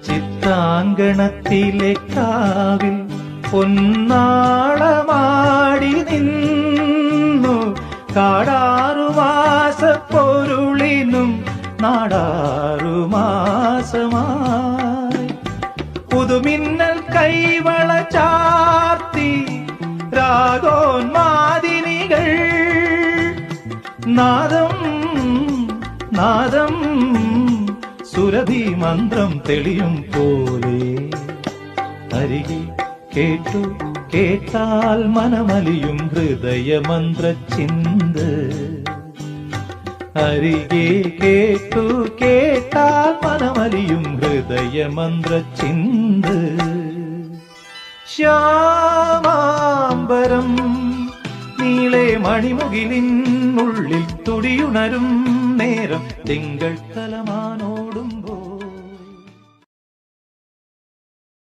ചിത്രാങ്കണത്തിലെ കാവിൽ പൊന്നാളമാടി നിന്നു. കാടാറുമാസ പൊരുളിനും നാടാറുമാസമായി പുതുമിന്നൽ കൈവള ചാർത്തി രാഗോന്മാദിനികൾ നാദം നാദം. സുരഭി മന്ത്രം തെളിയും പോലെ. അരികെ കേട്ടു കേട്ടാൽ മനമലിയും ഹൃദയമന്ത്ര ചിന്ത് അരികെ കേട്ടു കേട്ടാൽ മനമലിയും ഹൃദയമന്ത്ര ചിന്ത് ശ്യാമാംബരം നീളെ മണിമുകിലിൻ ഉള്ളിൽ തുടിയുണരും നേരം തിങ്കൾ തലമാ